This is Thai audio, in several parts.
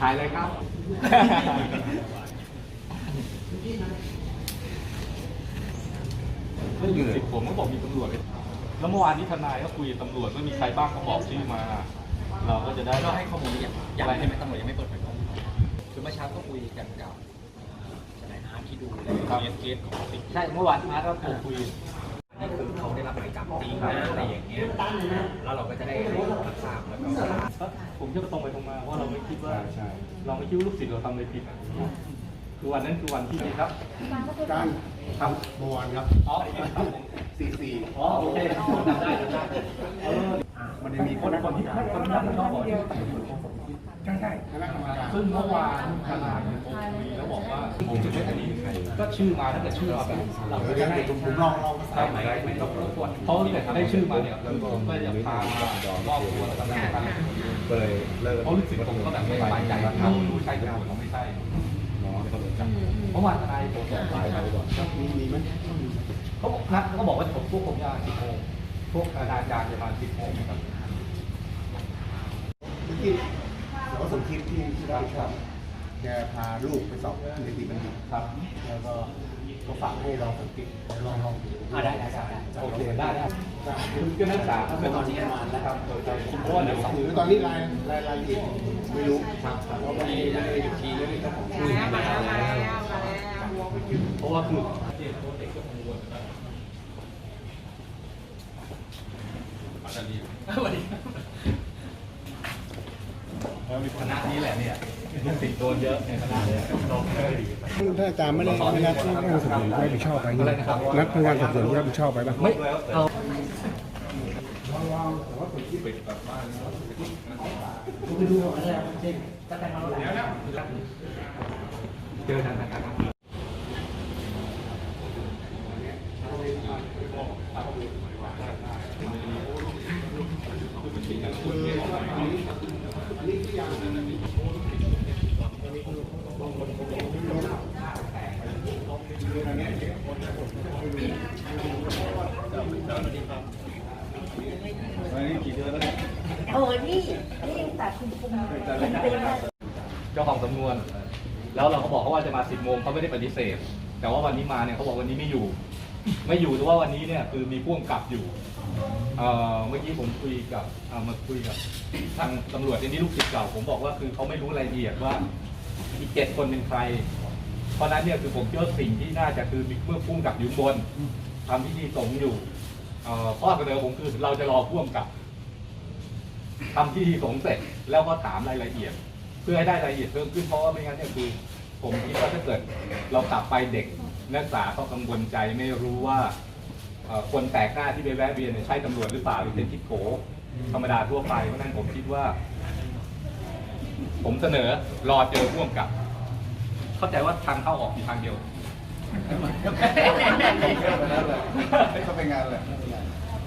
ถ่ายเลยครับก็อยู่สิบผมก็บอกมีตำรวจเลยแล้วเมื่อวานนี้ทนายก็คุยกับตำรวจว่ามีใครบ้างเขาบอกชื่อมา เราก็จะได้ก็ให้ข้อมูลละเอียดอย่างใช่ไหมตำรวจยังไม่เปิดเผยข้อมูลคือเมื่อเช้าก็คุยกันกับทนายอาร์ตที่ดูในเคสเคสของติ๊กใช่เมื่อวานอาร์ตก็โทรคุยนี่คือเขาได้ รับหมายจับจริงนะอะไรอย่างเงี้ยแล้วเราก็จะได้รับทราบแล้วก็ผมจะตรงไปตรงมาว่าเราไม่คิดว่าเราไม่คิดว่าลูกศิษย์เราทำอะไรผิดอะคือวันนั้นคือวันที่ครับ การทำเมื่อวานครับอ๋อครับผมสี่สี่อ๋อโอเคจำได้จำได้เออมันจะมีคนคนที่คนที่รับผิดชอบบอกที่ใช่ใช่คณะกรรมการซึ่งเมื่อวานทนายผมคุยแล้วบอกว่าผมจะไม่คดีใครก็ชื่อมาถ้าเกิดชื่อมาแบบเราก็เดี๋ยวจะได้ผมผมลองลอง ประสาใช่นไหมไม่ต้องรบกวนเพราะถ้าเกิดได้ชื่อมาเนี่ยผมก็จะพามารอบตัวแล้วก็ได้กันก็เลยเลิกเพราะรู้สึกผมก็แบบไม่สบายใจว่าเขารู้ใช่ตำรวจเขาไม่ใช่เมื่อวานทนายผมบอกไปแล้วก่อนมีมีไหมเขาบอกนัดเขาบอกว่าผมพวกผมยาสิบโมงพวกอาจารย์ยาประมาณสิบโมงนะครับเมื่อกี้เดี๋ยวสมคิดที่ที่รับผิดชอบแกพาลูกไปสอบในตีบัณฑิตครับ แล้วก็ ก็ฝากให้เราสังเกตลองลองดูอ่าได้ได้ได้ โอเคได้ได้คุณก็นักศึกษาครับตอนนี้มาแล้วครับเพราะว่าเดี๋ยวคือตอนนี้รายรายรายละเอียดไม่รู้ครับเพราะวันนี้ได้อยู่ที่เรื่องของคุยมากันแล้วมาแล้วมาแล้ว เพราะว่าคือสวัสดีคณะนี้แหละเนี่ย ลูกศิษย์โดนเยอะในคณะเนี่ยลองได้ดีถ้าอาจารย์ไม่ได้ไม่นัดผู้ว่าสอบสวนรับผิดชอบไปเนี่ยนัดผู้ว่าสอบสวนรับผิดชอบไปป่ะไม่เอาเจอทางการโอ้ยนี่นี่ยังตัดคุมคุมคุม เจ้าของสำนวน แล้วเราก็บอกเขาว่าจะมาสิบโมงเขาไม่ได้ปฏิเสธ แต่ว่าวันนี้มาเนี่ยเขาบอกวันนี้ไม่อยู่ ไม่อยู่แต่ว่าวันนี้เนี่ยคือมีพ่วงกลับอยู่เอ่อเมื่อกี้ผมคุยกับเอ่อมาคุยกับทางตำรวจที่นี่ลูกศิษย์เก่า ผมบอกว่าคือเขาไม่รู้รายละเอียดว่าอีกเจ็ดคนเป็นใคร เพราะฉะนั้นเนี่ยคือผมคิดว่าสิ่งที่น่าจะคือเมื่อพ่วงกลับอยู่บนทำพิธีสงฆ์อยู่เอ่อข้อเสนอผมคือเราจะรอพ่วงกลับทำพิธีสงฆ์เสร็จ แล้วก็ถามรายละเอียด เพื่อให้ได้รายละเอียดเพิ่มขึ้นเพราะว่าไม่งั้นเนี่ยคือผมคิดว่าถ้าเกิดเรากลับไปเด็กนักศึกษาเขากังวลใจไม่รู้ว่าเอ่อคนแปลกหน้าที่ไปแวะเวียนเนี่ยใช่ตำรวจหรือเปล่าหรือเป็นทิศโกธรรมดาทั่วไปเพราะฉะนั้นผมคิดว่า ผมเสนอรอเจอพ่วงกับ เข้าใจว่าทางเข้าออกมีทางเดียว ก็เป็นงานแหละ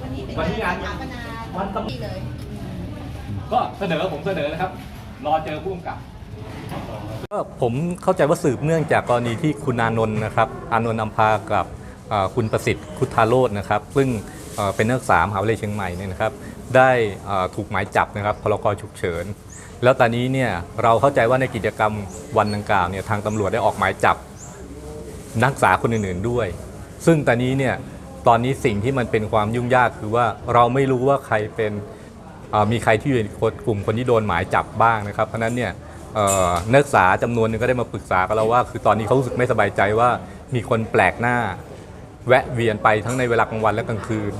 วันนี้เป็นวันนี้งาน สถาปนาวันตำที่เลย ก็เสนอผมเสนอนะครับ รอเจอพ่วงกับก็ผมเข้าใจว่าสืบเนื่องจากกรณีที่คุณอานนท์นะครับ อานนท์อัมพากับคุณประสิทธิ์คุทาโรจน์นะครับ ซึ่งเป็นนักศึกษามหาวิทยาลัยเชียงใหม่เนี่ยนะครับ ได้ถูกหมายจับนะครับพรกฉุกเฉิน แล้วตอนนี้เนี่ยเราเข้าใจว่าในกิจกรรมวันดังกล่าวเนี่ยทางตำรวจได้ออกหมายจับนักศึกษาคนอื่นๆด้วย ซึ่งตอนนี้เนี่ยตอนนี้สิ่งที่มันเป็นความยุ่งยากคือว่าเราไม่รู้ว่าใครเป็น มีใครที่อยู่ในกลุ่มคนที่โดนหมายจับบ้างนะครับ เพราะนั้นเนี่ยนักศึกษาจำนวนหนึงก็ได้มาปรึกษากับเราว่า คือตอนนี้เขารู้สึกไม่สบายใจว่ามีคนแปลกหน้า แวะเวียนไปทั้งในเวลากลางวันและกลางคืน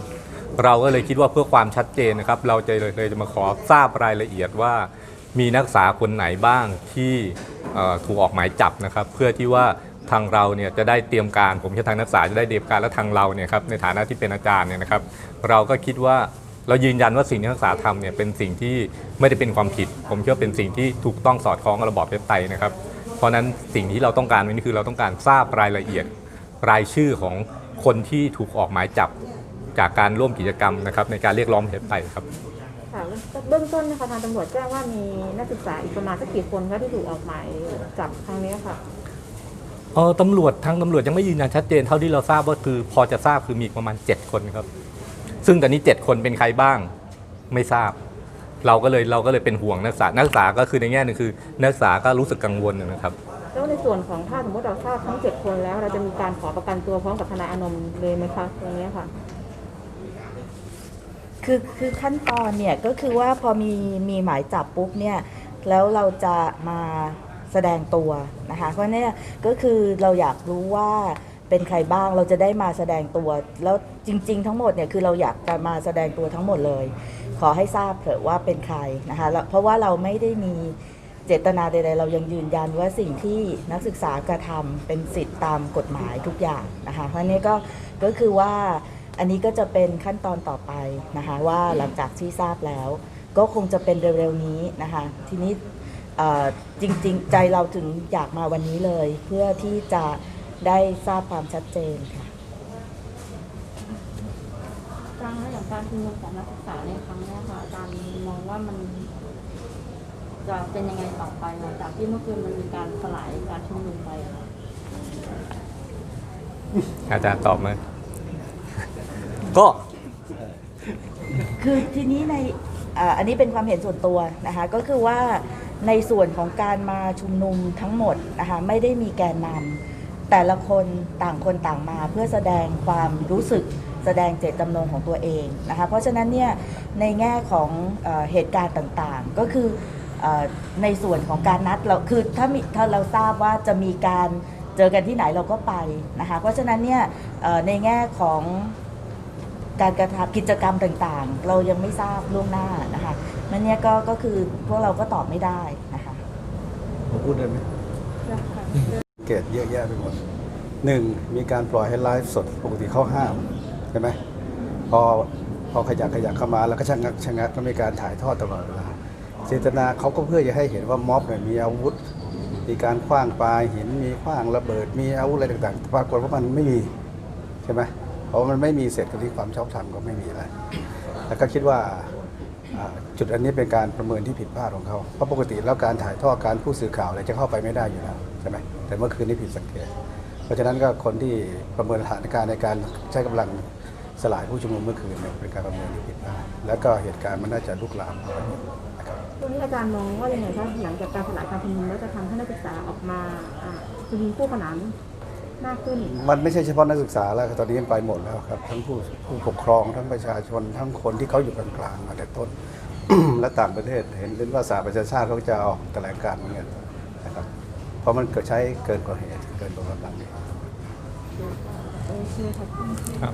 เราก็เลยคิดว่าเพื่อความชัดเจนนะครับ เราจะเลยเลยจะมาขอทราบรายละเอียดว่า มีนักศึกษาคนไหนบ้างที่ถูกออกหมายจับนะครับ เพื่อที่ว่าทางเราเนี่ยจะได้เตรียมการ ผมจะทางนักศึกษาจะได้เตรียมการและทางเราเนี่ยครับในฐานะที่เป็นอาจารย์เนี่ยนะครับ เราก็คิดว่า เรายืนยันว่าสิ่งที่นักศึกษาทำเนี่ยเป็นสิ่งที่ไม่ได้เป็นความผิด ผมเชื่อว่าเป็นสิ่งที่ถูกต้องสอดคล้องกับระบอบประชาธิปไตยนะครับ เพราะฉะนั้นสิ่งที่เราต้องการวันนี้คือเราต้องการทราบรายละเอียดรายชื่อของคนที่ถูกออกหมายจับจากการร่วมกิจกรรมนะครับในการเรียกร้องประชาธิปไตยครับค่ะเบื้องต้นนะคะทางตำรวจแจ้งว่ามีนักศึกษาอีกประมาณสักกี่คนคะที่ถูกออกหมายจับครั้งนี้ค่ะเออตำรวจทางตำรวจยังไม่ยืนยันชัดเจนเท่าที่เราทราบว่าคือพอจะทราบคือมีประมาณ 7 คนครับ ซึ่งตอนนี้ 7 คนเป็นใครบ้างไม่ทราบ เราก็เลยเราก็เลยเป็นห่วงนักศึกษานักศึกษาก็คือในแง่หนึงคือ นักศึกษาก็รู้สึกกังวลนะครับ แล้วในส่วนของถ้าสมมติเราทราบทั้งเจ็ดคนแล้ว เราจะมีการขอประกันตัวพร้อมกับทนายอานนท์เลยไหมคะตรงนี้ค่ะ คือคือขั้นตอนเนี่ยก็คือว่าพอมีมีหมายจับปุ๊บเนี่ยแล้วเราจะมาแสดงตัวนะคะ เพราะเนี่ยก็คือเราอยากรู้ว่า เป็นใครบ้างเราจะได้มาแสดงตัว แล้วจริง ๆ ทั้งหมดเนี่ยคือเราอยากจะมาแสดงตัวทั้งหมดเลย ขอให้ทราบเถอะว่าเป็นใครนะคะเพราะว่าเราไม่ได้มีเจตนาใด ๆ เรายังยืนยันว่าสิ่งที่นักศึกษากระทำเป็นสิทธิ์ตามกฎหมายทุกอย่างนะคะเพราะนี้ก็ก็คือว่าอันนี้ก็จะเป็นขั้นตอนต่อไปนะคะว่าหลังจากที่ทราบแล้ว ก็คงจะเป็นเร็วๆนี้นะคะทีนี้จริงๆ ใจเราถึงอยากมาวันนี้เลย เพื่อที่จะ ได้ทราบความชัดเจนค่ะอาจารย์คะอย่างการชุมนุมของนักศึกษาในครั้งนี้ค่ะอาจารย์มองว่ามันจะเป็นยังไงต่อไปหลังจากที่เมื่อคืนมันมีการสลายการชุมนุมไปอะค่ะอาจารย์ตอบมาก็ คือทีนี้ในอ่าอันนี้เป็นความเห็นส่วนตัวนะคะก็คือว่าในส่วนของการมาชุมนุมทั้งหมดนะคะไม่ได้มีแกนนำ แต่ละคนต่างคนต่างมาเพื่อแสดงความรู้สึกแสดงเจตจำนงของตัวเองนะคะเพราะฉะนั้นเนี่ยในแง่ของเออเหตุการณ์ต่างๆ ก็คือเออในส่วนของการนัดเราคือถ้ามีถ้าเราทราบว่าจะมีการเจอกันที่ไหนเราก็ไปนะคะเพราะฉะนั้นเนี่ยเอ่อในแง่ของการกระทำกิจกรรมต่างๆ เรายังไม่ทราบล่วงหน้านะคะมันเนี่ยก็ก็คือพวกเราก็ตอบไม่ได้นะคะ ผมพูดได้ไหม เกตเยอะแยะไปหมดหนึ่งมีการปล่อยให้ไลฟ์สดปกติเขาห้ามใช่ไหมพอพอขยักขยักเข้ามาแล้วก็ชะงักชะงักก็มีการถ่ายทอดตลอดเวลาเจตนาเขาก็เพื่อจะให้เห็นว่าม็อบเนี่ยมีอาวุธ มีการคว้างปลาหินมีคว้างระเบิด มีอาวุธอะไรต่างๆปรากฏว่ามันไม่มีใช่ไหมเพราะมันไม่มีเสร็จกับที่ความชอบธรรมก็ไม่มีอะไรแล้วก็คิดว่า อ่าจุดอันนี้เป็นการประเมินที่ผิดพลาดของเขาเพราะปกติแล้วการถ่ายทอดการผู้สื่อข่าวอะไรจะเข้าไปไม่ได้อยู่แล้วใช่ไหมแต่เมื่อคืนนี้ผิดสังเกต เพราะฉะนั้นก็คนที่ประเมินสถานการณ์ในการใช้กำลังสลายผู้ชุมนุมเมื่อคืนเนี่ยเป็นการประเมินที่ผิดพลาดแล้วก็เหตุการณ์มันน่าจะลุกลามไปนะครับตรงนี้อาจารย์มองว่ายังไงคะหลังจากการสลายการชุมนุมแล้วจะทำให้นักศึกษาออกมาอ่าชุมนุมคู่ขนาน มากขึ้น มันไม่ใช่เฉพาะนักศึกษาแล้วครับตอนนี้มันไปหมดแล้วครับ ทั้งผู้ผู้ปกครองทั้งประชาชน ทั้งคนที่เขาอยู่กลางๆมาแต่ต้น และต่างประเทศเห็นเป็นว่าสหประชาชาติเขาจะออกแถลงการณ์เหมือนกันนะครับเพราะมันเกิดใช้เกินกว่าเหตุเกินกว่ากำลังโอเคขอบคุณครับ